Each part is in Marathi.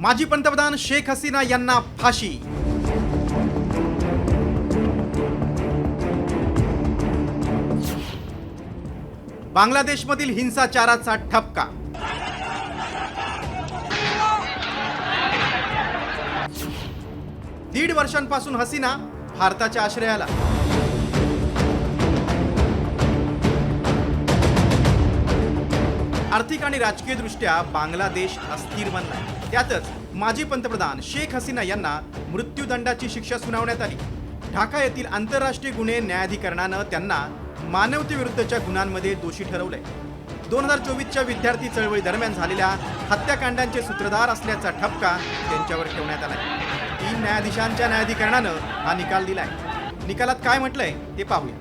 माजी पंतप्रधान शेख हसीना यांना फाशी. बांगलादेशमधील हिंसाचाराचा ठपका. दीड वर्षांपासून हसीना भारताच्या आश्रयाला. आर्थिक आणि राजकीय दृष्ट्या बांगलादेश अस्थिर बनलाय. त्यातच माजी पंतप्रधान शेख हसीना यांना मृत्यूदंडाची शिक्षा सुनावण्यात आली. ढाका येथील आंतरराष्ट्रीय गुन्हे न्यायाधिकरणानं त्यांना मानवतेविरुद्धच्या गुन्ह्यांमध्ये दोषी ठरवलंय. दोन हजार चोवीसच्या विद्यार्थी चळवळी दरम्यान झालेल्या हत्याकांडांचे सूत्रधार असल्याचा ठपका त्यांच्यावर ठेवण्यात आलाय. तीन न्यायाधीशांच्या न्यायाधिकरणानं हा निकाल दिलाय. निकालात काय म्हटलंय ते पाहूया.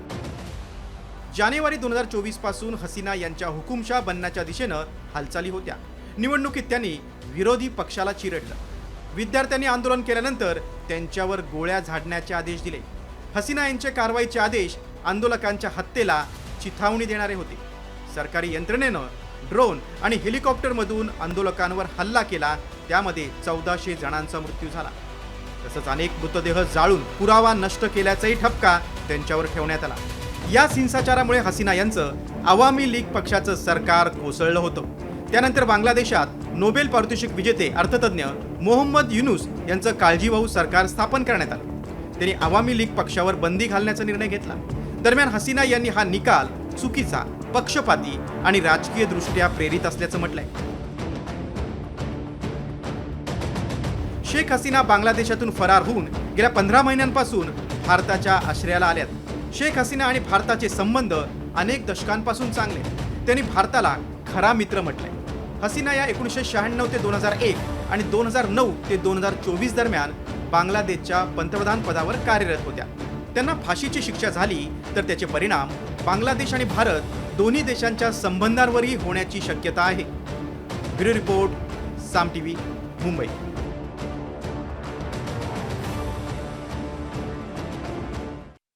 जानेवारी दोन हजार चोवीसपासून हसीना यांच्या हुकुमशाह बनण्याच्या दिशेनं हालचाली होत्या. निवडणुकीत त्यांनी विरोधी पक्षाला चिरडलं. विद्यार्थ्यांनी आंदोलन केल्यानंतर त्यांच्यावर गोळ्या झाडण्याचे आदेश दिले. हसीना यांचे कारवाईचे आदेश आंदोलकांच्या हत्येला चिथावणी देणारे होते. सरकारी यंत्रणेनं ड्रोन आणि हेलिकॉप्टरमधून आंदोलकांवर हल्ला केला त्यामध्ये चौदाशे जणांचा मृत्यू झाला. तसंच अनेक मृतदेह जाळून पुरावा नष्ट केल्याचाही ठपका त्यांच्यावर ठेवण्यात आला. याच हिंसाचारामुळे हसीना यांचं आवामी लीग पक्षाचं सरकार कोसळलं होतं. त्यानंतर बांगलादेशात नोबेल पारितोषिक विजेते अर्थतज्ञ मोहम्मद युनुस यांचं काळजीवाहू सरकार स्थापन करण्यात आलं. त्यांनी आवामी लीग पक्षावर बंदी घालण्याचा निर्णय घेतला. दरम्यान हसीना यांनी हा निकाल चुकीचा पक्षपाती आणि राजकीय दृष्ट्या प्रेरित असल्याचं म्हटलंय. शेख हसीना बांगलादेशातून फरार होऊन गेल्या पंधरा महिन्यांपासून भारताच्या आश्रयाला आल्यात. शेख हसीना आणि भारताचे संबंध अनेक दशकांपासून चांगले. त्यांनी भारताला खरा मित्र म्हटलंय. हसीना या एकोणीसशे शहाण्णव ते दोन हजार एक आणि दोन हजार नऊ ते दोन हजार चोवीस दरम्यान बांगलादेशच्या पंतप्रधान पदावर कार्यरत होत्या. त्यांना फाशीची शिक्षा झाली तर त्याचे परिणाम बांगलादेश आणि भारत दोन्ही देशांच्या संबंधांवरही होण्याची शक्यता आहे. Bureau report Saam T V Mumbai.